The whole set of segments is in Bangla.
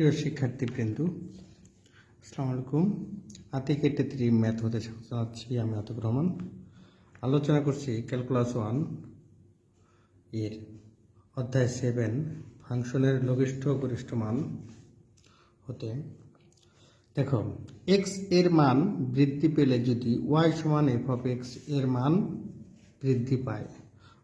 প্রিয় শিক্ষার্থীবৃন্দু, আসসালামু আলাইকুম। আতি কেটে থ্রি ম্যাথ হতে স্বাগত আমি আতক রহমান। আলোচনা করছি ক্যালকুলাস ওয়ানের। অধ্যায় সেভেন, ফাংশনের লঘিষ্ঠ গরিষ্ঠ মান হতে। দেখো এক্সের মান বৃদ্ধি পেলে যদি ওয়াই সমান এফ অফ এক্সের মান বৃদ্ধি পায়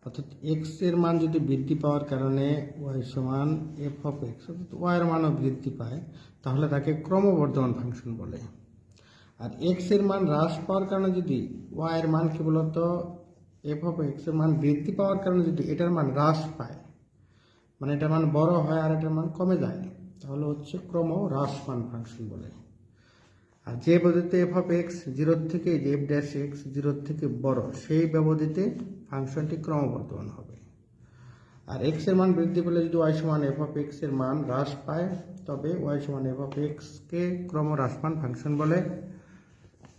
অর্থাৎ এক্সের মান যদি বৃদ্ধি পাওয়ার কারণে ওয়াই সমান এফ অফ এক্স অর্থাৎ ওয়াই এর মানও বৃদ্ধি পায়, তাহলে তাকে ক্রমবর্ধমান ফাংশন বলে। আর এক্সের মান হ্রাস পাওয়ার কারণে যদি ওয়াই এর মান কেবলত এফ অফ এক্সের মান বৃদ্ধি পাওয়ার কারণে যদি এটার মান হ্রাস পায় মানে এটার মান বড় হয় আর এটার মান কমে যায়, তাহলে হচ্ছে ক্রম হ্রাসমান ফাংশন বলে। আর যে ব্যবধিতে এফ অফ এক্স জিরোর থেকে এফ ড্যাশ এক্স জিরোর থেকে বড়, সেই ব্যবধিতে ফাংশনটি ক্রমবর্ধমান হবে। আর এক্সের মান বৃদ্ধি পেলে যদি ওয়াই সমান এফ অফ এক্সের মান হ্রাস পায়, তবে ওয়াই সমান এফ অফ এক্সকে ক্রম হ্রাসমান ফাংশন বলে।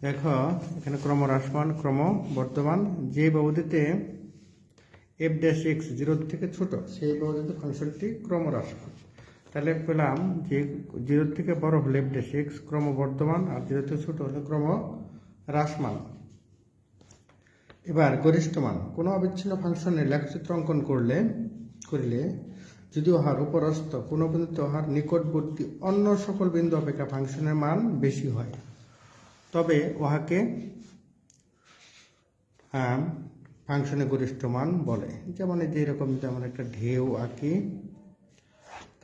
দেখো, এখানে ক্রম হ্রাসমান ক্রম বর্তমান যে ব্যবধিতে এফ ড্যাশ এক্স জিরোর থেকে ছোট, সেই ব্যবধিতে ফাংশনটি ক্রম হ্রাসমান তাহলে পেলাম যে জিরোর থেকে বড় হলে ড্যাশ এক্স ক্রমবর্ধমান আর জিরো থেকে ছোট হলে ক্রম হ্রাসমান এবার গরিষ্ঠ মান কোনো অবিচ্ছিন্ন ফাংশনের লেখচিত্র অঙ্কন করলে করিলে যদি উহার উপরস্থ কোনো বিন্দুতে উহার নিকটবর্তী অন্য সকল বিন্দু অপেক্ষা ফাংশনের মান বেশি হয় তবে উহাকে আহ, ফাংশনের গরিষ্ঠ মান বলে। যেমন এই যে একটা ঢেউ আঁকি।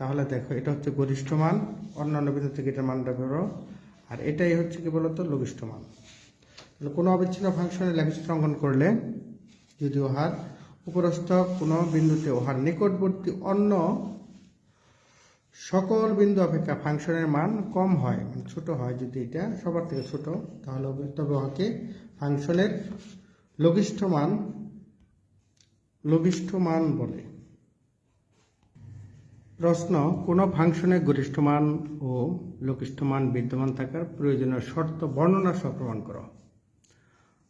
তাহলে দেখো, এটা হচ্ছে গরিষ্ঠ মান, অন্যান্য বিন্দু থেকে এটার মানটা বেরো আর এটাই হচ্ছে কি বলতো, লঘিষ্ঠ মান। তাহলে কোনো অবিচ্ছিন্ন ফাংশনের লেখচিত্র অঙ্কন করলে যদি ওহার উপরস্থ কোনো বিন্দুতে ওহার নিকটবর্তী অন্য সকল বিন্দু অপেক্ষা ফাংশনের মান কম হয় মানে ছোট হয় যদি এটা সবার থেকে ছোট, তাহলে তবে ওহাকে ফাংশনের লঘিষ্ঠ মান লঘিষ্ঠ মান বলে। প্রশ্ন, কোনো ফাংশনের গরিষ্ঠ মান ও লঘিষ্ঠ মান বিদ্যমান থাকার প্রয়োজনীয় শর্ত বর্ণনা সহ প্রমাণ করো।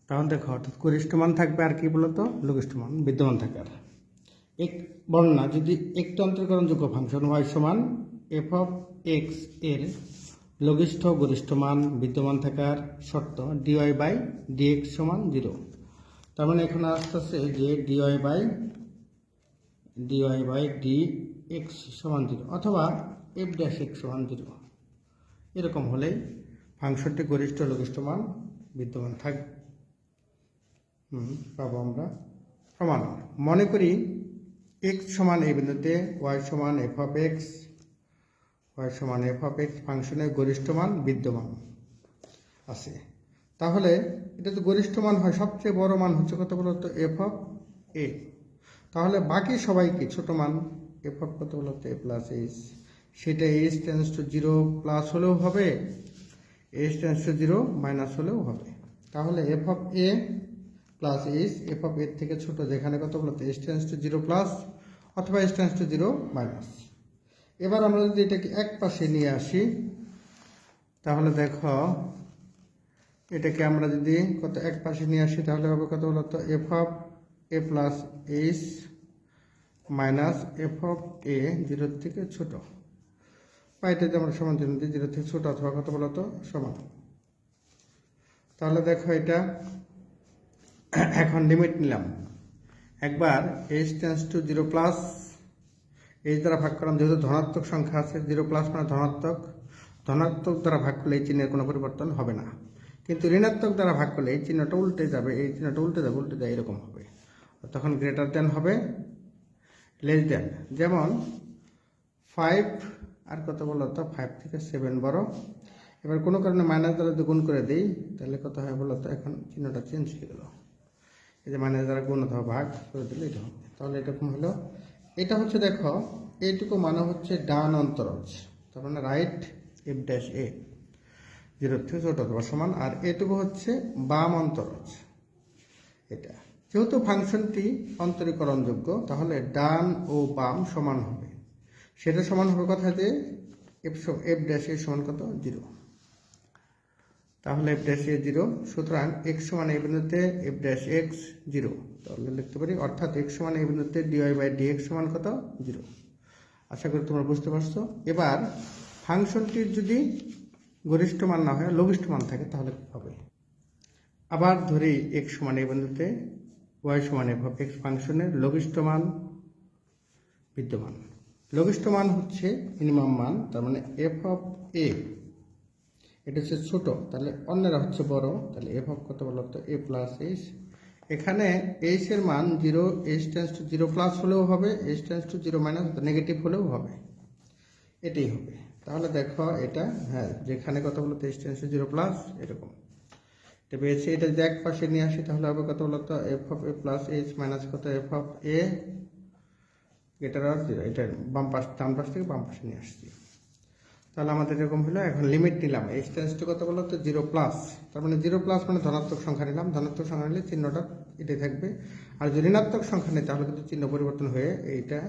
তখন দেখো, অর্থাৎ গরিষ্ঠ মান থাকবে আর কি বলতো? লঘিষ্ঠ মান বিদ্যমান থাকার। এক, বর্ণনা, যদি একটি অন্তর্করণযোগ্য ফাংশন ওয়াই সমান এফ অফ এক্সের লঘিষ্ঠ গরিষ্ঠ মান বিদ্যমান থাকার শর্ত ডিওয়াই বাই ডিএক্স সমান জিরো তার মানে এখন আসতেছে যে dy by dy by d x সমান জিরো অথবা এফ ড্যাশ এক্স সমান জিরো এরকম হলেই ফাংশনটি গরিষ্ঠ লঘিষ্ঠ মান বিদ্যমান থাকবে। পাবো আমরা প্রমাণ। মনে করি এক্স সমান এই বিন্দুতে ওয়াই সমান এফ অফ এক্স ওয়াই সমান এফ অফ এক্স ফাংশনের গরিষ্ঠ মান বিদ্যমান আছে। তাহলে এটা তো গরিষ্ঠ মান হয়, সবচেয়ে বড় মান হচ্ছে কত বলতো? এফ অফ এ তাহলে বাকি সবাইকে ছোট মান এফ অফ কত বলতো এ প্লাস এইচ সেটা h tends to zero plus হলেও হবে h tends to zero minus হলেও হবে। তাহলে f of a plus h f of এর থেকে ছোট যেখানে কত বলতো h tends to zero plus অথবা h tends to zero minus এবার আমরা যদি এটাকে এক পাশে নিয়ে আসি, তাহলে দেখো, এটাকে আমরা যদি কত এক পাশে নিয়ে আসি, তাহলে হবে কত বলতো f of a plus h minus f of a জিরোর থেকে ছোট। যদি আমরা সমান চিহ্ন দিই, জিরো থেকে ছোট অথবা কত বলতো সমান। তাহলে দেখো এটা, এখন লিমিট নিলাম। একবার h tends to zero plus h দ্বারা ভাগ করলাম, যেহেতু ধনাত্মক সংখ্যা আছে জিরো প্লাস মানে ধনাত্মক ধনাত্মক দ্বারা ভাগ করলে এই চিহ্নের কোনো পরিবর্তন হবে না। কিন্তু ঋণাত্মক দ্বারা ভাগ করলে এই চিহ্নটা উল্টে যাবে, এই চিহ্নটা উল্টে যাবে, উল্টে যায়, এরকম হবে। তখন গ্রেটার দেন হবে লেস দেন যেমন ফাইভ, আর কত বলো তো? ফাইভ থেকে সেভেন বড়। এবার কোনো কারণে মাইনাস দ্বারা যদি গুণ করে দিই, তাহলে কত হয় বলো তো? এখন চিহ্নটা চেঞ্জ হয়ে গেল। এই যে মাইনাস দ্বারা গুণ অথবা ভাগ করে দিলে এটা হবে। তাহলে এরকম হলো। এটা হচ্ছে দেখো, এইটুকু মানে হচ্ছে ডান অন্তরজ। তার মানে right f dash a zero থেকে ছোট অথবা সমান। আর এটুকু হচ্ছে বাম অন্তরজ। এটা। যেহেতু ফাংশনটি অন্তরীকরণযোগ্য, তাহলে ডান ও বাম সমান হবে। সেটা সমান হবে কথা যে এফ এফ ড্যাশ এর সমান কত? জিরো। তাহলে এফ ড্যাশ এ জিরো, সুতরাং এক্স সমান এই বিন্দুতে এফ ড্যাশ এক্স জিরো। তাহলে লিখতে পারি, অর্থাৎ এক্স সমান এই বিন্দুতে ডিওয়াই বাই ডি এক্স সমান কত? জিরো। আশা করি তোমরা বুঝতে পারছ। এবার, ফাংশনটির যদি গরিষ্ঠ মান না হয়, লঘিষ্ঠ মান থাকে, তাহলে হবে। আবার ধরি এক্স সমান এই বিন্দুতে ওয়াই সমান এফ অফ এক্স ফাংশনের লঘিষ্ঠ মান বিদ্যমান। লঘিষ্ঠ মান হচ্ছে মিনিমাম মান, তার মানে এফ অফ এ এটা হচ্ছে ছোট, তাহলে অন্যরা হচ্ছে বড়, তাহলে এফ অফ কত বলো তো? এ প্লাস এইচ এখানে এইচ এর মান zero h tends to zero plus হলেও হবে h tends to zero minus negative হলেও হবে। এটাই হবে। তাহলে দেখো এটা হ্যাঁ যেখানে কত বলতো h tends to zero plus এরকম। এটা পেয়েছি এটা যদি এক পাশে নিয়ে আসি, তাহলে হবে কত বলতো? F of a plus h minus কত? এফ অফ এ এটার এটা বাম পাশ, ডান পাশ থেকে বাম পাশে নিয়ে আসছি। তাহলে আমাদের এরকম হলো, এখন লিমিট নিলাম। এইচ টেন্স টু কত বলো তো জিরো প্লাস তার মানে জিরো প্লাস মানে ধনাত্মক সংখ্যা নিলাম। ধনাত্মক সংখ্যা নিলে চিহ্নটা এটাই থাকবে। আর যদি ঋণাত্মক সংখ্যা নেই, তাহলে কিন্তু চিহ্ন পরিবর্তন হয়ে এইটা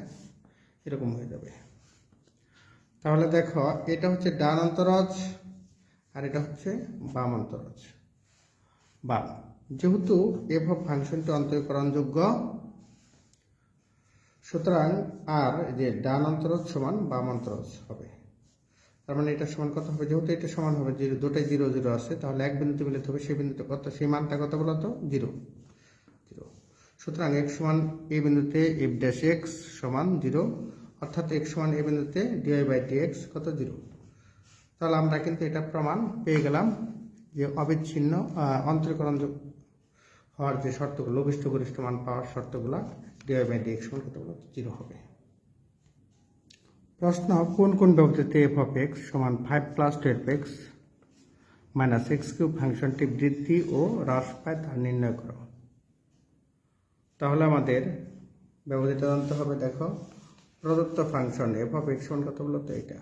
এরকম হয়ে যাবে। তাহলে দেখো, এটা হচ্ছে ডান অন্তরজ, আর এটা হচ্ছে বাম অন্তরজ। বাম যেহেতু অফ ফাংশনটি অন্তরীকরণযোগ্য, সুতরাং আর যে ডান অন্তরজ সমান বাম অন্তরজ হবে। তার মানে এটা সমান কত হবে? যেহেতু এটা সমান হবে, জিরো, দুটাই জিরো জিরো আছে, তাহলে এক বিন্দুতে মিলিত হবে, সেই বিন্দুতে কত? সেই মানটা কত বলতো জিরো। জিরো। সুতরাং এক্স সমান এই বিন্দুতে এফ ড্যাশ এক্স সমান জিরো, অর্থাৎ এক্স সমান এই বিন্দুতে ডিআই বাই ডি এক্স কত? জিরো। তাহলে আমরা কিন্তু এটা প্রমাণ পেয়ে গেলাম। যে অবিচ্ছিন্ন অন্তরীকরণ হওয়ার যে শর্তগুলো, লঘিষ্ঠ গরিষ্ঠ মান পাওয়ার শর্তগুলো ডিআই বাই ডিএক্স সমান কত বলতো জিরো হবে। প্রশ্ন, কোন কোন ব্যবধিতে এফ অফ এক্স সমান five plus twelve x minus x cube ফাংশনটি বৃদ্ধি ও হ্রাস পায় তা নির্ণয় করো। তাহলে আমাদের ব্যবধিটা জানতে হবে, দেখো। প্রদত্ত ফাংশন এফ অফ এক্স সমান কত বলতো? এটা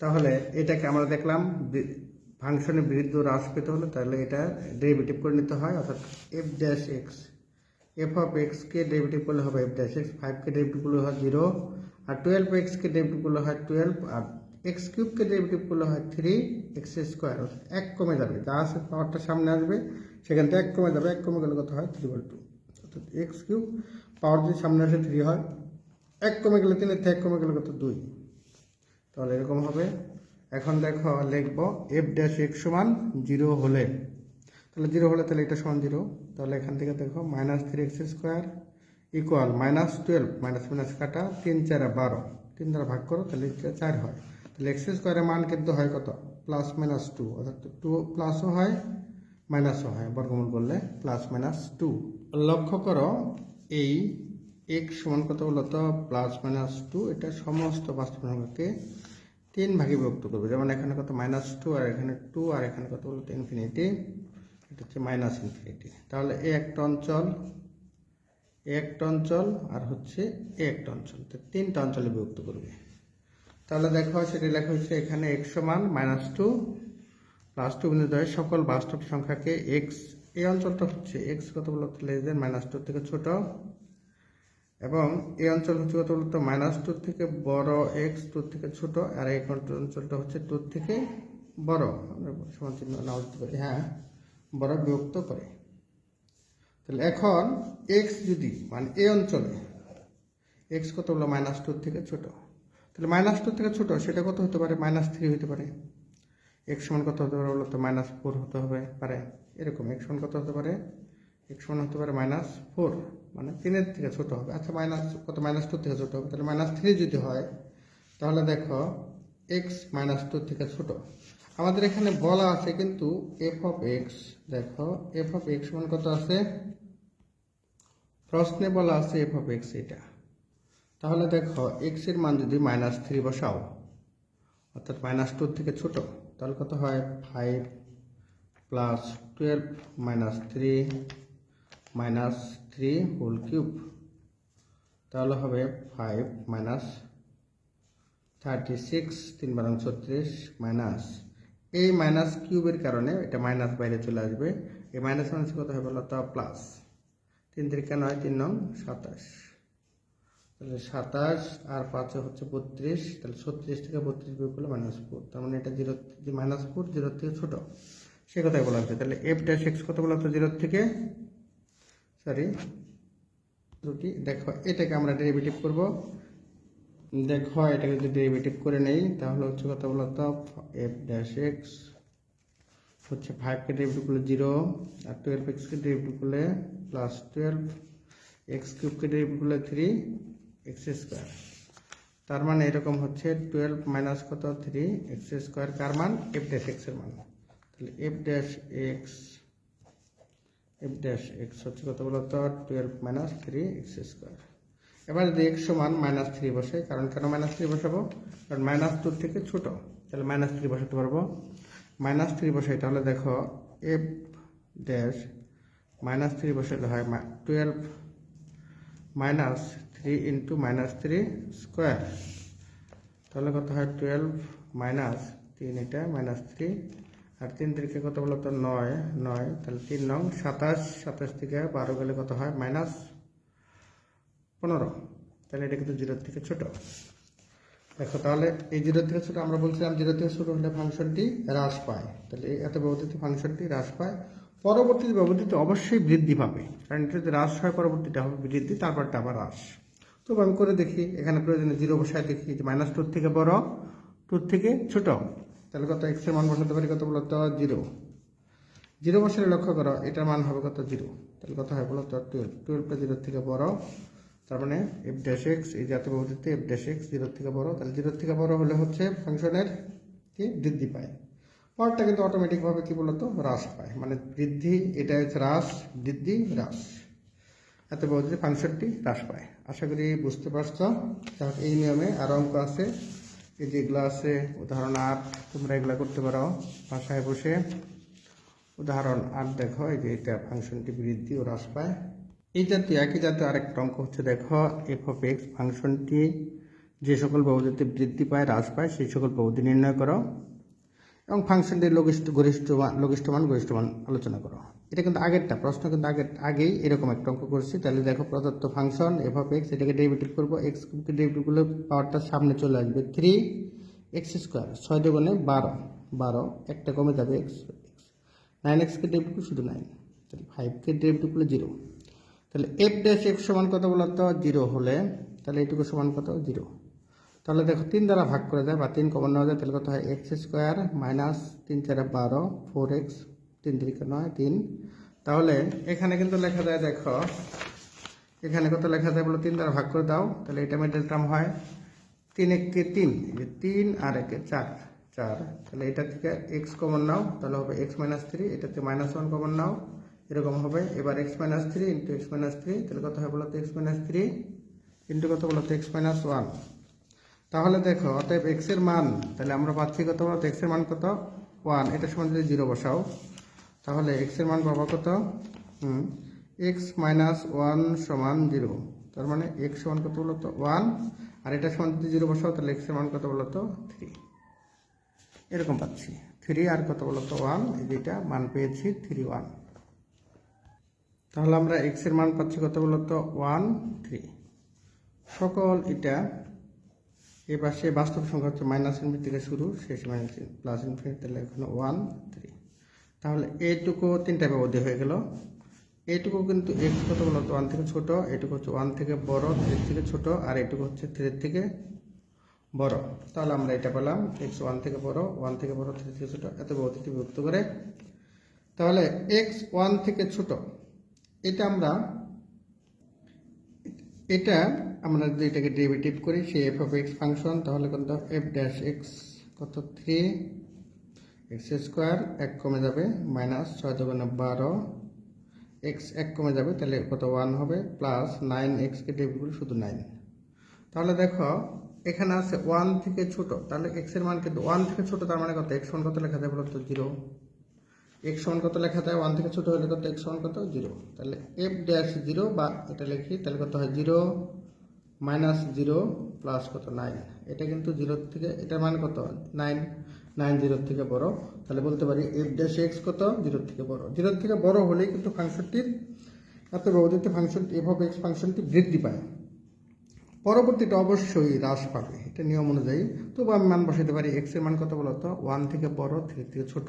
তাহলে এটাকে আমরা দেখলাম বি- ফাংশনে বৃদ্ধি ও হ্রাস পেতে হলে তাহলে এটা ডেরিভেটিভ করে নিতে হয়, অর্থাৎ f dash x f of এক্সকে ডেরিভেটিভ করলে হবে এফ ড্যাশ এক্স ফাইভকে ডেরিভেটিভ করলে হয় জিরো আর টুয়েলভ এক্সকে ডেরিভেটিভ করলে হয় টুয়েলভ আর এক্স কিউবকে ডেরিভেটিভ করলে হয় থ্রি এক্স স্কোয়ার এক কমে যাবে। যা আছে পাওয়ারটা সামনে আসবে, সেখান থেকে এক কমে যাবে, এক কমে গেলে কত হয়? থ্রি বল টু অর্থাৎ এক্স কিউব পাওয়ার যদি সামনে আসে থ্রি হয়, এক কমে গেলে তিনের থেকে এক কমে গেলে কত? দুই। তাহলে এরকম হবে। এখন দেখো লিখব এফ ড্যাশ এক্স সমান জিরো হলে। তাহলে জিরো হলে তাহলে এটা সমান জিরো তাহলে এখান থেকে দেখো minus three x square equal minus twelve minus minus কাটা তিন চারে বারো। তিন দ্বারা ভাগ করো, তাহলে চার হয়। তাহলে এক্স স্কোয়ারের মান কিন্তু হয় কত? প্লাস মাইনাস টু অর্থাৎ টু প্লাসও হয় মাইনাসও হয়। বর্গমূল করলে প্লাস মাইনাস টু লক্ষ্য করো, এই এক্স সমান কত বলতো? প্লাস মাইনাস টু এটা সমস্ত বাস্তব সংখ্যাকে তিন ভাগে বিভক্ত করবে। যেমন এখানে কত মাইনাস টু আর এখানে টু আর এখানে কত বলতো ইনফিনিটি এটা হচ্ছে মাইনাস ইনফিনিটি তাহলে এ একটা অঞ্চল এ একটা অঞ্চল আর হচ্ছে এ একটা অঞ্চল। তো তিনটা অঞ্চলে বিভক্ত করবে। তাহলে দেখো, সেটা লেখা হচ্ছে এখানে এক্স সমান মাইনাস টু প্লাস টু বিন্দু দ্বয় সকল বাস্তব সংখ্যাকে এক্স এই অঞ্চলটা হচ্ছে এক্স কত বলতো? লেস দেন মাইনাস টু থেকে ছোট। এবং এই অঞ্চল হচ্ছে কত বলতো? মাইনাস টু থেকে বড় এক্স টু থেকে ছোট, আর এই অঞ্চলটা হচ্ছে টু থেকে বড়। সমান চিহ্ন নাও দিতে পারি হ্যাঁ বড় বিভক্ত করে। তাহলে এখন এক্স যদি মানে এই অঞ্চলে এক্স কত হলো? মাইনাস টু থেকে ছোট। তাহলে মাইনাস টুর থেকে ছোট, সেটা কত হতে পারে? মাইনাস থ্রি হতে পারে। এক্স সমান কত হতে পারে বলো তো? মাইনাস ফোর হতে হবে, পারে। এরকম এক্স সমান কত হতে পারে? এক্স সমান হতে পারে মাইনাস ফোর মানে তিনের থেকে ছোট হবে। আচ্ছা মাইনাস কত? মাইনাস টু থেকে ছোট হবে। তাহলে মাইনাস থ্রি যদি হয়, তাহলে দেখো এক্স মাইনাস টু থেকে ছোট। আমাদের এখানে বলা আছে কিন্তু এফ অফ এক্স দেখো এফ অফ এক্স সমান কত আছে? প্রশ্নে বলা আছে এফ অফ এক্স এটা। তাহলে দেখো এক্সের মান যদি মাইনাস থ্রি বসাও, অর্থাৎ মাইনাস টু থেকে ছোট, তাহলে কত হয়? Five plus twelve minus three minus three whole cube তাহলে হবে ফাইভ মাইনাস থার্টি সিক্স তিন বারং ছত্রিশ মাইনাস এই মাইনাস কিউবের কারণে এটা মাইনাস বাইরে চলে আসবে। এই মাইনাস মাইনাস কত হবে বলো তো? প্লাস তিন থেকে কেন হয় তিন নং সাতাশ। তাহলে সাতাশ আর পাঁচে হচ্ছে বত্রিশ। তাহলে ছত্রিশ থেকে বত্রিশ বিয়োগ করলে মাইনাস ফোর তার মানে এটা জিরো মাইনাস ফোর জিরোর থেকে ছোট। সে কথাই বলা হচ্ছে তাহলে এফ ড্যাশ এক্স কত বলা হতো জিরোর থেকে সরি দুটি দেখো, এটাকে আমরা ডেরিভেটিভ করব। দেখো, এটাকে যদি ডেরিভেটিভ করে নেই, তাহলে হচ্ছে কত বলতো এফ ড্যাশ এক্স হচ্ছে ফাইভকে ডেরিভেটিভ করলে জিরো আর টুয়েলভ এক্সকে ডেরিভেটিভ করলে প্লাস টুয়েলভ এক্স কিউবকে ডেরিভেটিভ করলে থ্রি এক্স স্কোয়ার তার মানে এরকম হচ্ছে টুয়েলভ মাইনাস কত? থ্রি এক্স স্কোয়ার কার মান? এফ ড্যাশ এক্সের মান। তাহলে f dash x f dash x হচ্ছে কত বলতো twelve minus three x square এবার যদি এক্স সমান মাইনাস থ্রি বসে কারণ কেন মাইনাস থ্রি বসাবো কারণ মাইনাস টুর থেকে ছোট তাহলে মাইনাস থ্রি বসাতে পারব মাইনাস থ্রি বসাই তাহলে দেখো এফ ড্যাশ মাইনাস থ্রি বসালে হয় twelve minus three into minus three square তাহলে কত হয় টুয়েলভ মাইনাস তিন এটা মাইনাস থ্রি আর তিন তিরিকে কত বলো তো? নয় নয়। তাহলে তিন নং, সাতাশ সাতাশ থেকে বারো গেলে কত হয়? মাইনাস পনেরো। তাহলে এটা কিন্তু জিরোর থেকে ছোট। দেখো তাহলে এই জিরো থেকে ছোট, আমরা বলছিলাম জিরো থেকে ছোট হলে ফাংশনটি হ্রাস পায়। তাহলে এত ব্যবহৃত ফাংশনটি হ্রাস পায়। পরবর্তী ব্যবহৃত অবশ্যই বৃদ্ধি পাবে। কারণ এটা যদি হ্রাস হয় পরবর্তীটা হবে বৃদ্ধি, তারপরটা আবার হ্রাস। তবু আমি করে দেখি, এখানে প্রয়োজনে জিরো বসায় দেখি, যে মাইনাস টুর থেকে বড়, টুর থেকে ছোট। তাহলে কত এক্সের মান বসাতে পারি কত বলতো জিরো জিরো বসালে লক্ষ্য করো, এটার মান হবে কত জিরো তাহলে কত হয় বলো তো টুয়েলভ টুয়েলভটা জিরোর থেকে বড়, তার মানে এফ ড্যাশ এক্স এই জাতীয় বহুটিতে এফ ড্যাশ এক্স জিরোর থেকে বড়, তাহলে জিরোর থেকে বড় হলে হচ্ছে ফাংশনের কি? বৃদ্ধি পায়। পরটা কিন্তু অটোমেটিকভাবে কি বলতো? হ্রাস পায়। মানে বৃদ্ধি, এটা হচ্ছে হ্রাস, বৃদ্ধি, হ্রাস। এত বহুটিতে ফাংশনটি হ্রাস পায়। আশা করি বুঝতে পারছ। এই নিয়মে আরও অঙ্ক আছে। এই যেগুলো আছে উদাহরণ আট, তোমরা এগুলো করতে পারো। বাসায় বসে, উদাহরণ আট দেখো, এই যে এটা ফাংশনটি বৃদ্ধি ও হ্রাস পায়। এই জাতীয়, একই জাতীয় আরেকটা অঙ্ক হচ্ছে, দেখো এফ অফ এক্স ফাংশনটি যে সকল বহুদিতে বৃদ্ধি পায়, হ্রাস পায়, সেই সকল বহুদি নির্ণয় করো। এবং ফাংশনটির লঘিষ্ঠ, গরিষ্ঠ মান লঘিষ্ঠ মান, গরিষ্ঠ মান আলোচনা করো। এটা কিন্তু আগেরটা, প্রশ্ন কিন্তু আগের, আগেই এরকম একটা অঙ্ক করছি। তাহলে দেখো প্রদত্ত ফাংশন এফ অফ এক্স এটাকে ডেরিভেটিভ করব। এক্স কিউবকে ডেরিভেটিভ করলে পাওয়ারটা সামনে চলে আসবে থ্রি এক্স স্কোয়ার ছয় দুগুণে বারো। বারো, একটা কমে যাবে এক্স নাইন এক্সকে ডেরিভেটিভ শুধু নাইন তাহলে ফাইভকে ডেরিভেটিভ করলে জিরো তাহলে এফ ড্যাশ এক্স সমান কত বলতো জিরো হলে, তাহলে এটুকু সমান কত? জিরো তাহলে দেখো তিন দ্বারা ভাগ করে দেয় বা তিন কমন নেওয়া যায়, তাহলে কত হয়? এক্স স্কোয়ার মাইনাস তিন চারে বারো ফোর এক্স তিন তিরিকে নয়, তিন। তাহলে এখানে কিন্তু লেখা যায়, দেখো, এখানে কত লেখা যায় বলো? তিন দ্বারা ভাগ করে দাও, তাহলে এটা মিডল টার্ম হয় তিন এককে তিন তিন আর একে চার চার। তাহলে এটা থেকে এক্স কমন নাও, তাহলে হবে এক্স মাইনাস থ্রি এটাতে মাইনাস ওয়ান কমন নাও, এরকম হবে। এবার x minus three into x minus three তাহলে কত হয় বলতো এক্স মাইনাস থ্রি ইন্টু কত বলতো এক্স মাইনাস ওয়ান তাহলে দেখো, অতএব এক্সের মান, তাহলে আমরা পাচ্ছি কত বলতো এক্সের মান কত? ওয়ান এটা সমান যদি জিরো বসাও। তাহলে এক্সের মান পাবো কত? এক্স মাইনাস ওয়ান সমান জিরো তার মানে এক্স সমান কত বলতো ওয়ান আর এটা সমান যদি জিরো বসাও, তাহলে এক্সের মান কত বলতো থ্রি এরকম পাচ্ছি। থ্রি আর কত বলতো ওয়ান যেটা মান পেয়েছি থ্রি ওয়ান তাহলে আমরা এক্সের মান পাচ্ছি কত বলতো ওয়ান থ্রি সকল এটা এ পাশে বাস্তব সংখ্যা হচ্ছে মাইনাস ইনফিনিটি থেকে শুরু, শেষ মাইনাস প্লাস ইনফিনিটি তাহলে এখানে ওয়ান থ্রি তাহলে এইটুকু তিনটা ব্যবধি হয়ে গেল। এইটুকু কিন্তু এক্স কত বলতো ওয়ান থেকে ছোট এটুকু হচ্ছে ওয়ান থেকে বড় থ্রির থেকে ছোট, আর এটুকু হচ্ছে থ্রির থেকে বড়। তাহলে আমরা এটা পেলাম এক্স ওয়ান থেকে বড় ওয়ান থেকে বড় থ্রি থেকে ছোট, এত ব্যবধিটি বিভক্ত করে। তাহলে এক্স ওয়ান থেকে ছোট, এটা আমরা এটা আমরা যদি এটাকে ডেরিভেটিভ করি, সেই এফ অফ এক্স ফাংশন তাহলে কত এফ ড্যাশ এক্স কত? থ্রি এক্স স্কোয়ার এক কমে যাবে, মাইনাস ছয় দোকানে বারো। এক্স এক কমে যাবে, তাহলে কত ওয়ান হবে প্লাস নাইন এক্সকে ডেবিট করি শুধু নাইন তাহলে দেখো, এখানে আছে ওয়ান থেকে ছোট, তাহলে এক্সের মান কিন্তু ওয়ান থেকে ছোট, তার মানে কত? এক্স ওয়ান কত লেখা যায় বলতো জিরো এক্স ওয়ান কত লেখা যায়? ওয়ান থেকে ছোট হলে কত? এক্স ওয়ান কত? জিরো তাহলে এফ ড্যাশ জিরো বা এটা লিখি, তাহলে কত হয়? জিরো মাইনাস জিরো প্লাস কত? নাইন এটা কিন্তু জিরো থেকে, এটার মান কত? নাইন নাইন জিরোর থেকে বড়। তাহলে বলতে পারি এফ ড্যাশ এক্স কত? জিরোর থেকে বড়। জিরোর থেকে বড় হলেই কিন্তু ফাংশনটির এত ব্যবহৃত ফাংশন এফ অফ এক্স ফাংশনটি বৃদ্ধি পায়। পরবর্তীটা অবশ্যই হ্রাস পাবে। এটা নিয়ম অনুযায়ী। তবু আমি মান বসাতে পারি এক্সের মান কত বলতো? ওয়ান থেকে বড় থ্রি থেকে ছোট।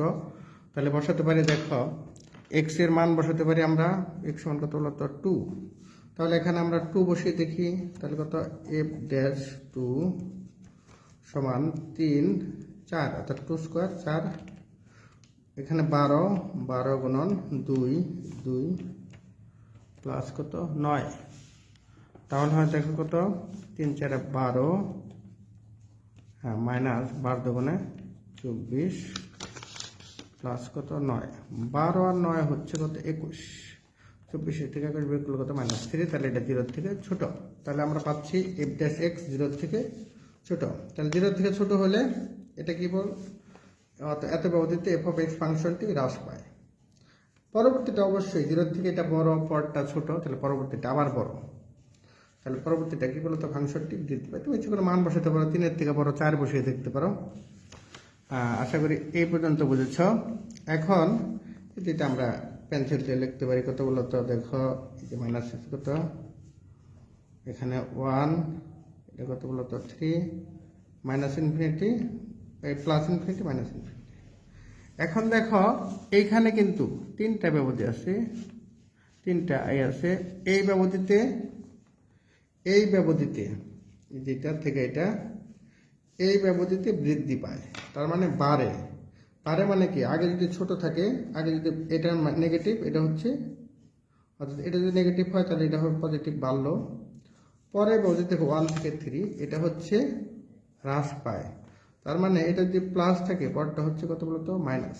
তাহলে বসাতে পারি, দেখো এক্সের মান বসাতে পারি আমরা এক্স মান কত বলতো? টু তাহলে এখানে আমরা টু বসিয়ে দেখি। তাহলে কত? এফ ড্যাশ টু সমান তিন চার, অর্থাৎ টু স্কোয়ার চার। এখানে বারো বারো গুণন দুই দুই প্লাস কত? নয়। তাহলে হয় দেখো কত? তিন চারে বারো হ্যাঁ মাইনাস বারো দুগুণে চব্বিশ প্লাস কত? নয়। বারো আর নয় হচ্ছে কত? একুশ। চব্বিশের থেকে একুশ বের কত? মাইনাস থ্রি তাহলে এটা জিরোর থেকে ছোট। তাহলে আমরা পাচ্ছি এফ ড্যাশ এক্স জিরোর থেকে ছোট। তাহলে জিরোর থেকে ছোট হলে এটা কি বল? এত ব্যবধিতে এফ অফ এক্স ফাংশনটি হ্রাস পায়। পরবর্তীটা অবশ্যই জিরোর থেকে এটা বড়, পরটা ছোট, তাহলে পরবর্তীটা আবার বড়। তাহলে পরবর্তীটা কি বলতো? ফাংশনটি বৃদ্ধি পায় তুমি ইচ্ছে করে মান বসাতে পারো, তিনের থেকে বড় চার বসিয়ে দেখতে পারো। আশা করি এই পর্যন্ত বুঝেছ। এখন যেটা আমরা পেন্সিল দিয়ে লিখতে পারি কত বলতো দেখো যে মাইনাস কত? এখানে ওয়ান এটা কত বলতো three minus infinity plus infinity minus infinity এখন দেখো, এইখানে কিন্তু তিনটা ব্যবধি আছে। তিনটা আই আছে। এই ব্যবধিতে এই ব্যবধিতে যেটা থেকে এটা, এই ব্যবধিতে বৃদ্ধি পায়। তার মানে বাড়ে। বাড়ে মানে কি? আগে যদি ছোট থাকে, আগে যদি এটা নেগেটিভ এটা হচ্ছে, অর্থাৎ এটা যদি নেগেটিভ হয়, তাহলে এটা হবে পজিটিভ বাড়লো। পরে ব্যবধিতে ওয়ান থেকে থ্রি এটা হচ্ছে হ্রাস পায়। তার মানে এটা যদি প্লাস থাকে, পরটা হচ্ছে কত বলতো? মাইনাস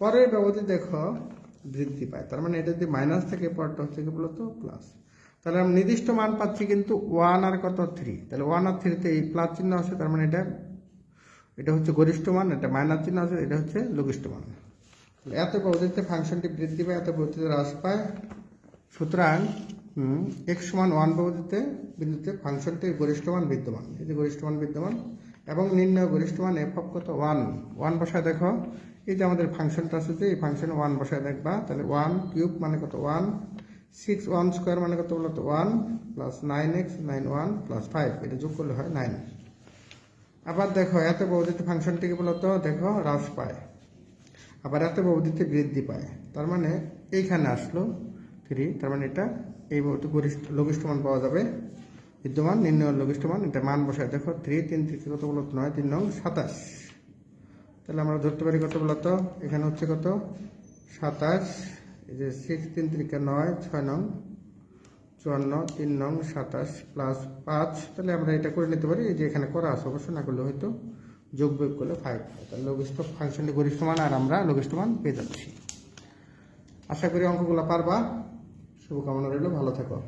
পরের ব্যবধি দেখো, বৃদ্ধি পায়। তার মানে এটা যদি মাইনাস থাকে, পরটা হচ্ছে কি বলতো? প্লাস তাহলে আমি নির্দিষ্ট মান পাচ্ছি কিন্তু ওয়ান আর কত? থ্রি তাহলে ওয়ান আর থ্রিতে এই প্লাস চিহ্ন আছে, তার মানে এটা এটা হচ্ছে গরিষ্ঠ মান, এটা মাইনাস চিহ্ন আছে, এটা হচ্ছে লঘিষ্ঠ মান। এত ব্যবধিতে ফাংশনটি বৃদ্ধি পায়, এত ব্যবধিতে হ্রাস পায়। সুতরাং এক্স সমান ওয়ান ব্যবধিতে বিন্দুতে ফাংশনটির গরিষ্ঠ মান, বিদ্যমান। এই যে গরিষ্ঠ মান, বিদ্যমান এবং নির্ণয় গরিষ্ঠ মান এফ অফ কত? ওয়ান। ওয়ান বসায় দেখো। এই যে আমাদের ফাংশনটা আছে যে, এই ফাংশনে ওয়ান বসায় দেখবা, তাহলে ওয়ান কিউব মানে কত? ওয়ান। সিক্স ওয়ান স্কোয়ার মানে কত বলতো? One plus nine x, nine one plus five. এটা যোগ করলে হয় নাইন। আবার দেখো, এত ব্যবধিতে ফাংশনটিকে বলতো, দেখো, হ্রাস পায়। আবার এত ব্যবধিতে বৃদ্ধি পায়। তার মানে এইখানে আসলো থ্রি তার মানে এটা এই ব্যবধি গরিষ্ঠ, লঘিষ্ঠ মান পাওয়া যাবে। বিদ্যমান নির্ণয় লঘিষ্ঠ মান এটা মান বসায়। দেখো থ্রি তিন থেকে কত বলতো? নয়, তিন নং সাতাশ। তাহলে আমরা ধরতে পারি কত বলতো? এখানে হচ্ছে কত? সাতাশ। এই যে সিক্স তিন তিরিকা নয়, ছয়, নং, চুয়ান্ন, তিন, নং, সাতাশ প্লাস পাঁচ। তাহলে আমরা এটা করে নিতে পারি। এই যে এখানে করা আছে অবশ্য, না করলে হয়তো যোগ বিয়োগ করলে ফাইভ তাহলে লঘিষ্ঠ ফাংশনটি গরিষ্ঠ মান আর আমরা লঘিষ্ঠ মান পেয়ে যাচ্ছি। আশা করি অঙ্কগুলো পারবা। শুভকামনা রইল, ভালো থাকো।